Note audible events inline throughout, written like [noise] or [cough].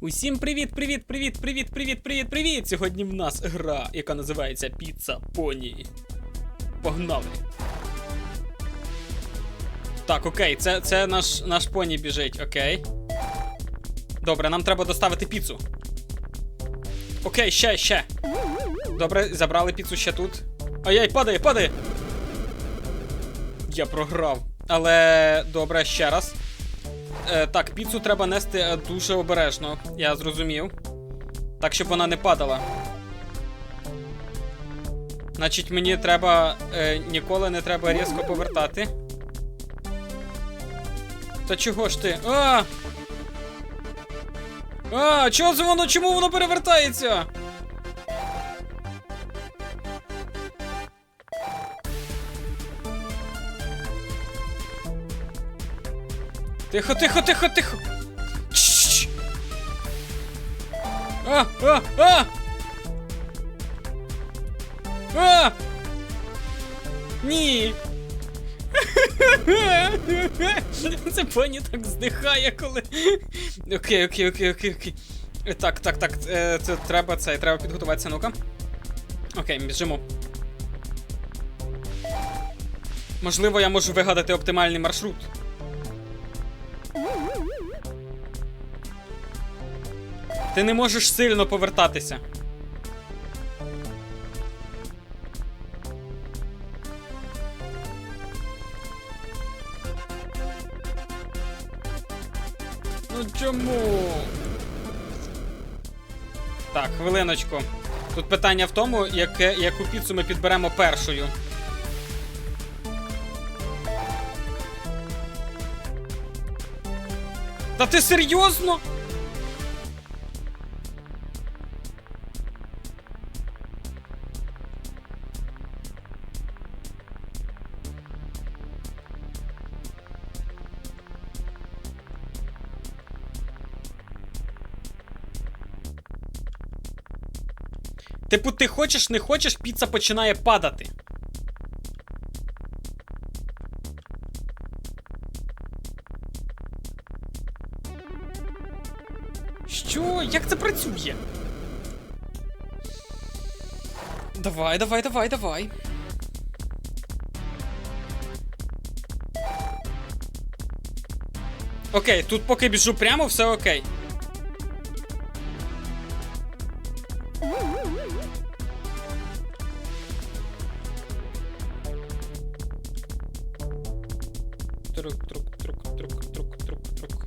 Усім привіт, привіт, привіт, привіт, привіт, привіт, привіт! Сьогодні в нас гра, яка називається Піца Поні. Погнали. Так, окей, це, це наш, наш поні біжить, окей. Добре, нам треба доставити піцу. Окей, ще, ще. Добре, забрали піцу ще тут. Ай-яй, падає, падає! Я програв. Але добре, ще раз. Е, так, піцу треба нести е, дуже обережно, я зрозумів. Так, щоб вона не падала. Значить, мені треба. Е, ніколи не треба різко повертати. Та чого ж ти? А! А, чого це воно? Чому воно перевертається? Тихо, тихо, тихо, тихо. Чш. А, а, а! А! Ні. [laughs] Це поні так здихає, коли. Окей, окей, окей, окей, окей. Так, так, так. е, Це треба це, треба підготуватися, ну-ка. Окей, біжимо. Можливо, я можу вигадати оптимальний маршрут. Ти не можеш сильно повертатися. Ну чому? Так, хвилиночку. Тут питання в тому, яке, яку піцу ми підберемо першою. Та ти серйозно? Типу, ти хочеш, не хочеш, піца починає падати. Що? Як це працює? Давай, давай, давай, давай. Окей, тут поки біжу прямо, все окей. Трук, трук, трук, трук, трук, трук, трук.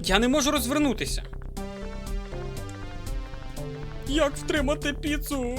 Я не можу розвернутися. Як втримати піцу?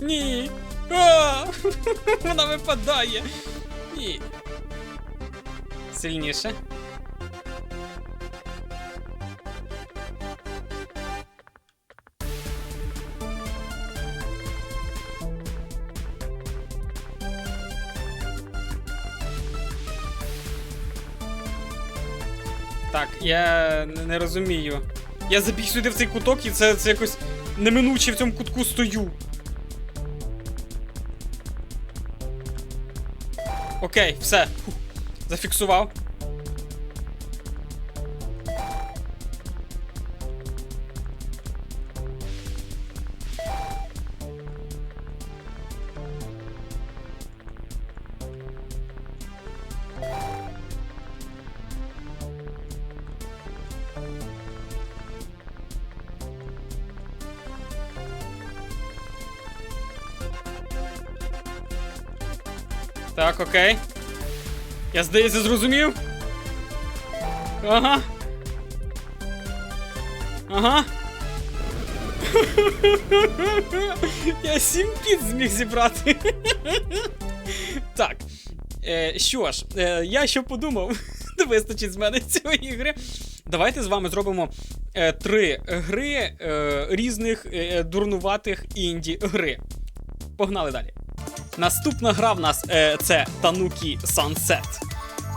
Ні. А! [laughs] Вона випадає. Ні. Сильніше. Так, я не розумію. Я забіг сюди в цей куток і це, це якось неминуче в цьому кутку стою. Окей, все. Зафіксував. Так, окей. Я здається, зрозумів. Ага. Ага. [laughs] Я сім піц зміг зібрати. [laughs] так. Е, що ж, е, я що подумав, [laughs] вистачить з мене цієї гри. Давайте з вами зробимо е, три гри е, різних е, дурнуватих інді гри. Погнали далі. Наступна гра в нас е, це Tanuki Sunset.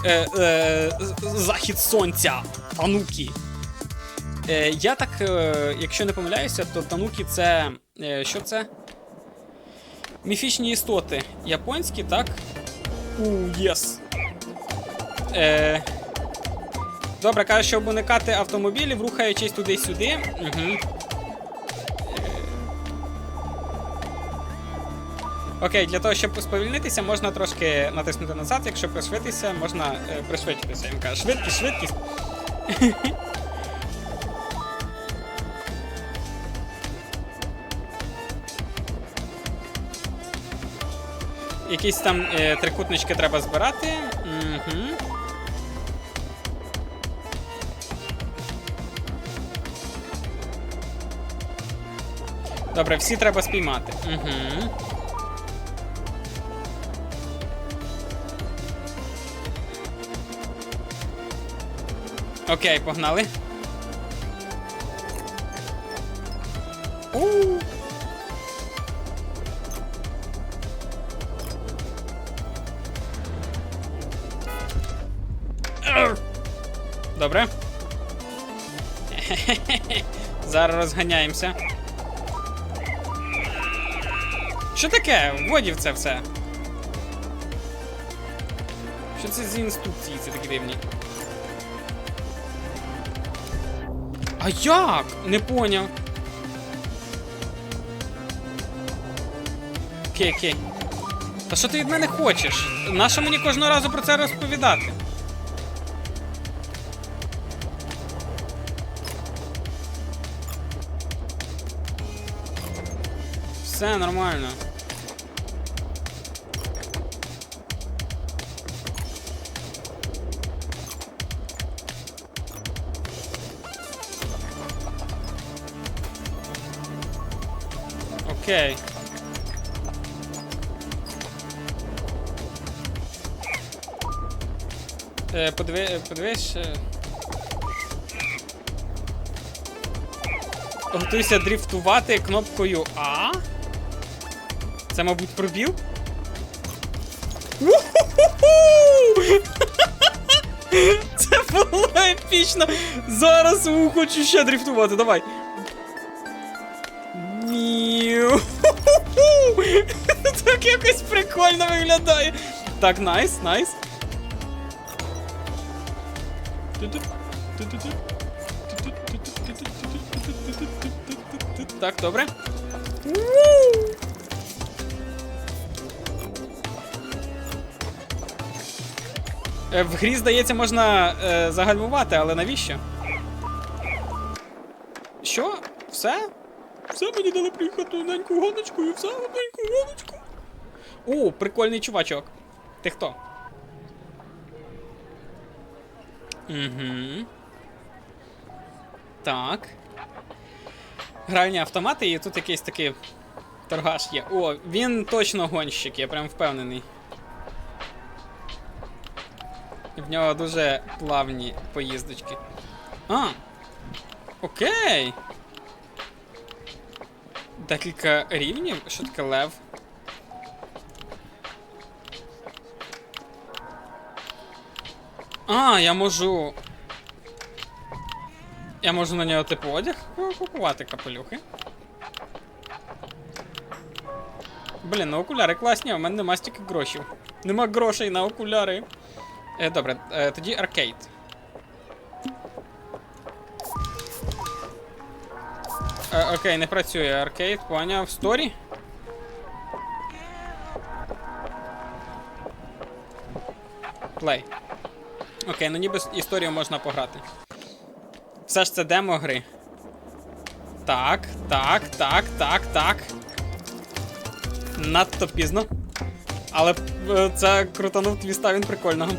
Е, е, Захід сонця. Танукі. Е, я так, е, якщо не помиляюся, то тануки це. Е, що це? Міфічні істоти. Японські, так? У, єс. Е, добре, каже, щоб уникати автомобілів, рухаючись туди-сюди. Угу. Окей, для того, щоб сповільнитися, можна трошки натиснути назад, якщо пришвидитися, можна е, пришвидшитися. Він каже, швидкість, швидкість. [laughs] Якісь там е, трикутнички треба збирати. Угу. Добре, всі треба спіймати. Угу. Окей, погнали. У. Добре. [laughs] Зараз розганяємося. Що таке? Вводів це все. Що це за інструкції ці такі дивні? А як? Не поняв. Окей, окей. Та що ти від мене хочеш? Нащо мені кожного разу про це розповідати? Все нормально. Окей. Е, подиви, подивись. е. Готуйся дріфтувати кнопкою А. Це, мабуть, пробіл. [laughs] Це було епічно. Зараз хочу ще дріфтувати. Давай. Якось прикольно виглядає. Так, найс, найс. Так, добре. Е, В грі, здається, можна е, загальмувати, але навіщо? Що? Все? Все мені дали приїхати одненьку гоночку і все одненьку гоночку. О, прикольний чувачок. Ти хто? Угу. Так. Гральні автомати, і тут якийсь такий торгаш є. О, він точно гонщик, я прям впевнений. В нього дуже плавні поїздочки. А! Окей! Декілька рівнів? Що таке лев? А, я можу. Я можу на нього типу одяг купувати капелюхи. Блін, на окуляри класні, в мене нема стільки грошей. Нема грошей на окуляри. Е, добре, е, тоді аркейд. Е, окей, не працює аркейд, поняв. Сторі? Плей. Окей, ну ніби історію можна пограти. Все ж це демо гри. Так, так, так, так, так. Надто пізно. Але е, це крутанув твіста, він прикольного.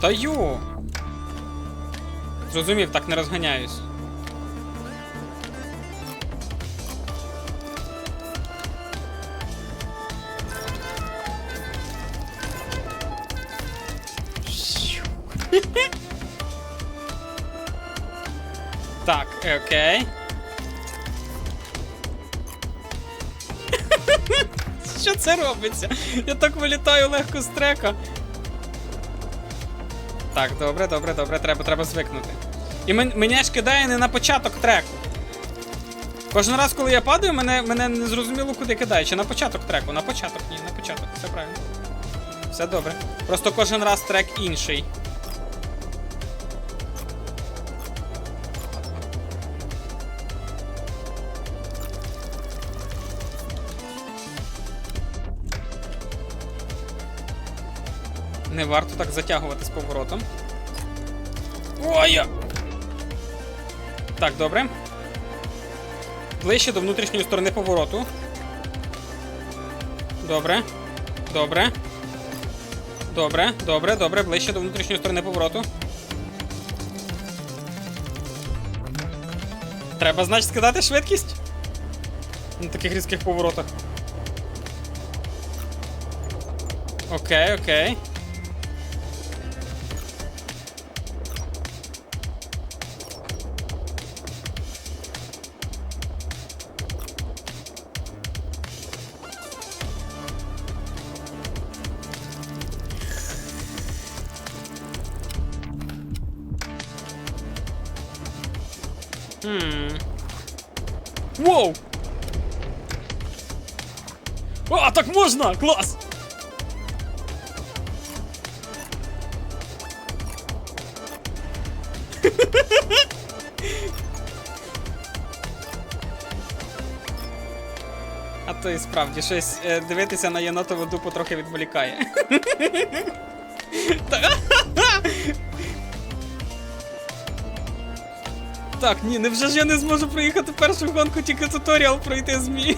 Та йо! Зрозумів, так не розганяюсь. [laughs] Так, е, окей. [laughs] Що це робиться? Я так вилітаю легко з трека. Так, добре, добре, добре, треба, треба звикнути. І мен, мене ж кидає не на початок треку. Кожен раз, коли я падаю, мене, мене не зрозуміло куди кидає. Чи на початок треку? На початок, ні, на початок. Все правильно. Все добре. Просто кожен раз трек інший. Не варто так затягувати з поворотом. Ой! Так, добре. Ближче до внутрішньої сторони повороту. Добре. Добре. Добре, добре, добре. Ближче до внутрішньої сторони повороту. Треба, значить, скидати швидкість? На таких різких поворотах. Окей, окей. Хм. Воу! А, так можна! Клас! [laughs] А то і справді щось е, дивитися на єнотову дупу трохи відволікає. [laughs] Так, ні, невже ж я не зможу проїхати першу гонку, тільки туторіал пройти змі.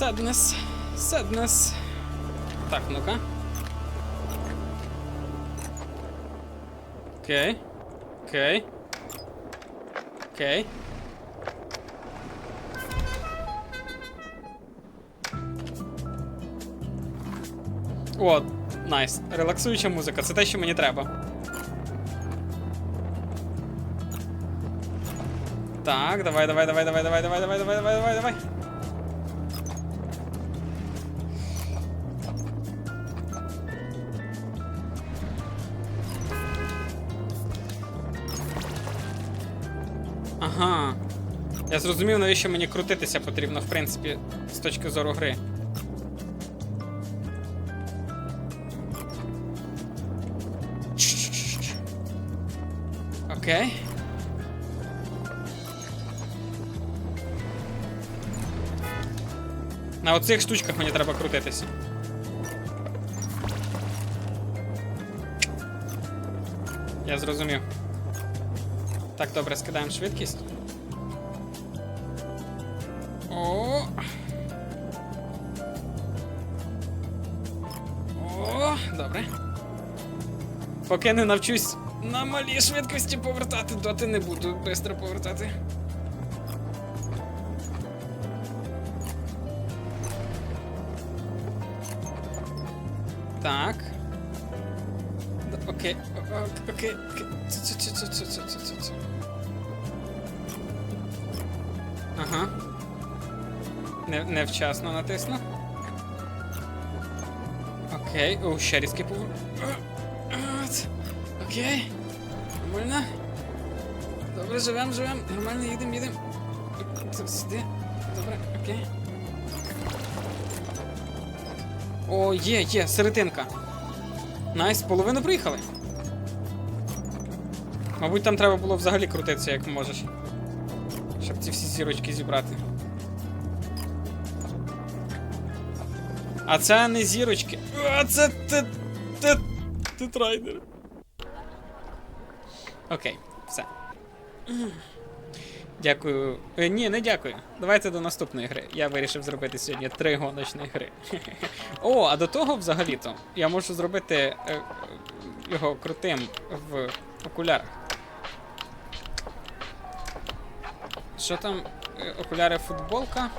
Sadness. Sadness. Так, ну-ка. Окей. Окей. Окей. О, найс. Релаксуюча музика, це те, що мені треба. Так, давай, давай, давай, давай, давай, давай, давай, давай, давай, давай, давай. Ага. Я зрозумів, навіщо мені крутитися потрібно, в принципі, з точки зору гри. Окей. На оцих штучках мені треба крутитися. Я зрозумів. Так, добре, скидаємо швидкість. О. О, добре. Поки не навчусь на малій швидкості повертати, доти не буду швидко повертати. Так. Окей, окей. Ага. Не, невчасно натисну. Окей, о, ще різкий поворот. Окей. Нормально. Добре, живем, живем. Нормально, їдем, їдем. Тут сюди. Добре, окей. О, є, є, серединка. Найс, половину приїхали. Мабуть, там треба було взагалі крутитися, як можеш. Щоб ці всі зірочки зібрати. А це не зірочки. А це те. те. тетрайдер. Окей, все. Дякую. Е, ні, не дякую. Давайте до наступної гри. Я вирішив зробити сьогодні три гоночні гри. О, а до того взагалі-то я можу зробити е, е, його крутим в окулярах. Що там? Е, Окуляри футболка.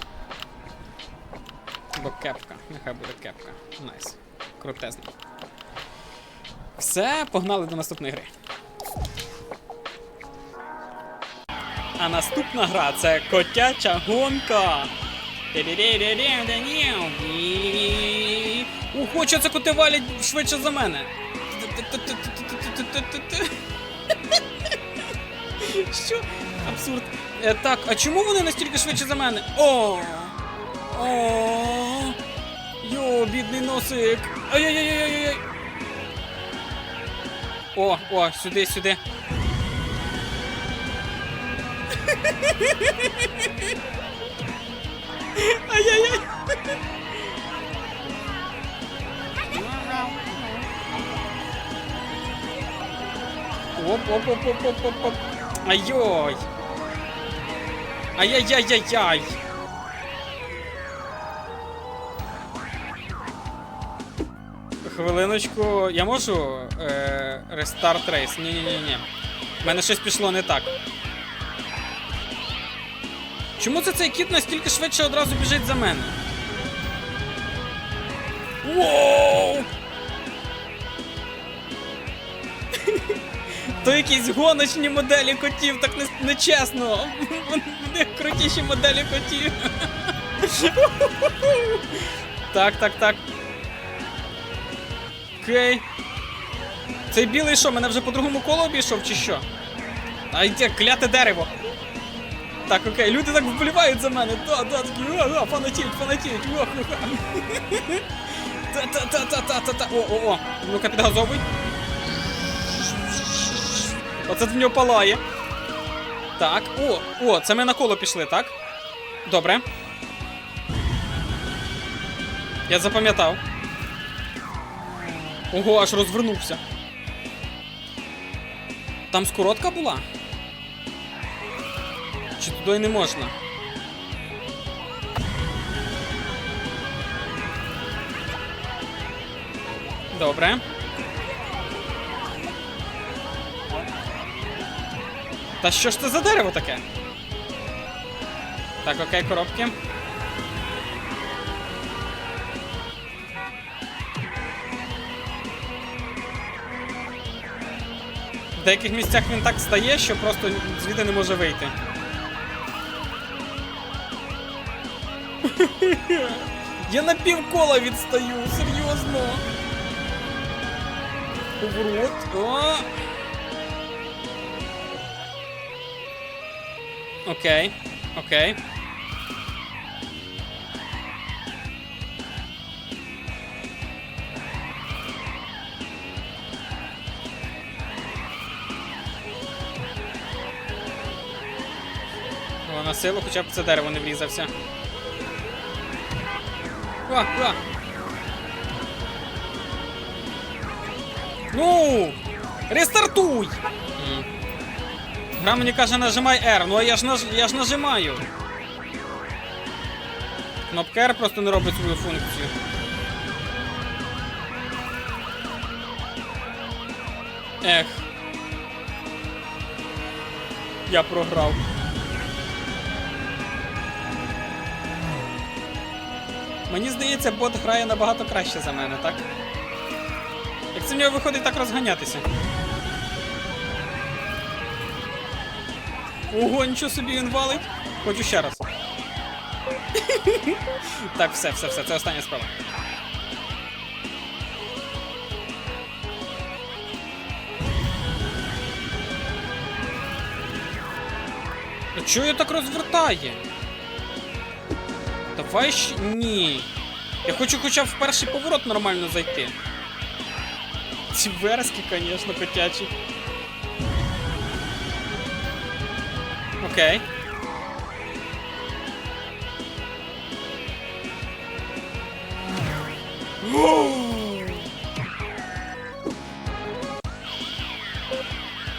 Або кепка. Нехай буде кепка. Найс. Крутезно. Все, погнали до наступної гри. А наступна гра це котяча гонка. Ого, що це коти валять швидше за мене. Що? Абсурд. Так, а чому вони настільки швидше за мене? О! О! Йо, бідний носик. Ай-яй-яй-яй-яй. О, о, сюди, сюди. Ай-яй-яй. Оп, оп, оп, оп, оп, оп, оп. Ай-ой. Ай-яй-яй-яй-яй. Хвилиночку, я можу е, рестарт рейс? Ні, ні, ні, ні. У мене щось пішло не так. Чому це цей кіт настільки швидше одразу біжить за мене? Воу! [laughs] То якісь гоночні моделі котів, так не- нечесно. [laughs] Вони крутіші моделі котів. [laughs] Так, так, так. Окей. Цей білий що, мене вже по другому колу обійшов чи що? А йде, кляте дерево. Так, окей, люди так вболівають за мене. Да, да, такі, а, фанатіють, фанатіють. О. Та-та-та-та-та-та-та. О, о, о. Ну-ка, підгазовуй. Оце в нього палає. Так, о, о, це ми на коло пішли, так? Добре. Я запам'ятав. Ого, аж розвернувся. Там скоротка була? Чи туди не можна? Добре. Та що ж це за дерево таке? Так, окей, коробки. В деяких місцях він так стає, що просто звідти не може вийти. Я на півкола відстаю, серйозно. Поворот. Окей, окей. На силу, хоча б це дерево не врізався. О, о. Ну! Рестартуй! Гра мені каже, нажимай R, ну а я ж наж... я ж нажимаю. Кнопка R просто не робить свою функцію. Ех. Я програв. Мені здається, бот грає набагато краще за мене, так? Як це в нього виходить так розганятися? Ого, нічого собі він валить. Хочу ще раз. [laughs] так, все, все, все, це остання справа. А чого я так розвертає? Давай. Ні. Я хочу хоча б в перший поворот нормально зайти. Ці верски, звісно, котячі. Окей.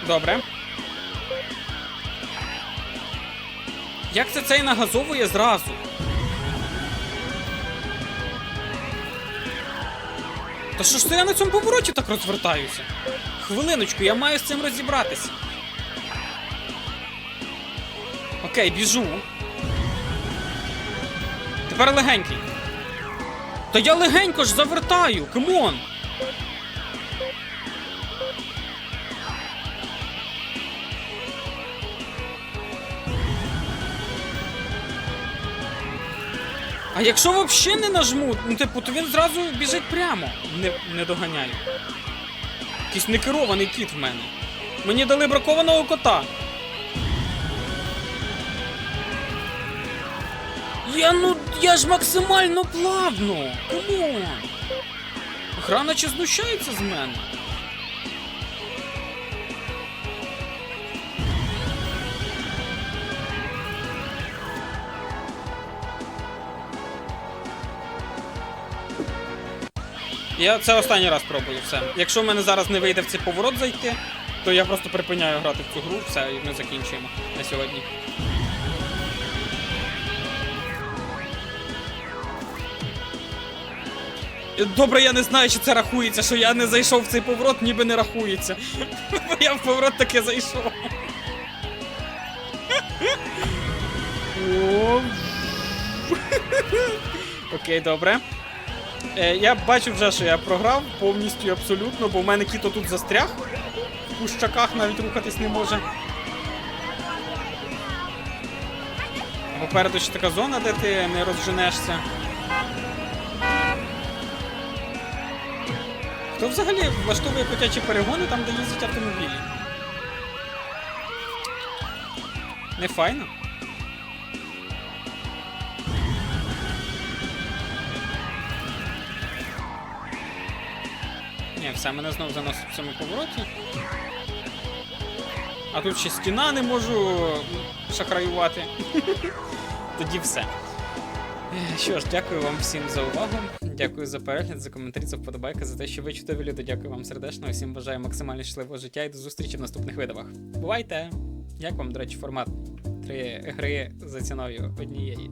Добре. Як це цей нагазовує зразу? Та що ж це я на цьому повороті так розвертаюся? Хвилиночку, я маю з цим розібратися. Окей, біжу. Тепер легенький. Та я легенько ж завертаю, камон! А якщо взагалі не нажму, ну типу, то він зразу біжить прямо. Не, не доганяє. Якийсь некерований кіт в мене. Мені дали бракованого кота. Я ну. я ж максимально плавно. Камон. Гра наче знущається з мене. Я це останній раз пробую все. Якщо в мене зараз не вийде в цей поворот зайти, то я просто припиняю грати в цю гру, все, і ми закінчуємо на сьогодні. Добре, я не знаю, чи це рахується, що я не зайшов в цей поворот, ніби не рахується. [laughs] Бо я в поворот таки зайшов. [laughs] [laughs] Окей, добре. Е, я бачу вже, що я програв повністю абсолютно, бо в мене кіто тут застряг. В кущаках навіть рухатись не може. Попереду ще така зона, де ти не розженешся. Хто взагалі влаштовує котячі перегони там, де їздять автомобілі? Не файно? Все, мене знов заносить в цьому повороті. А тут ще стіна не можу шахраювати. Тоді все. Що ж, дякую вам всім за увагу. Дякую за перегляд, за коментарі, за вподобайки, за те, що ви чудові люди. Дякую вам сердечно. Всім бажаю максимально щасливого життя і до зустрічі в наступних видавах. Бувайте! Як вам, до речі, формат? Три гри за ціною однієї.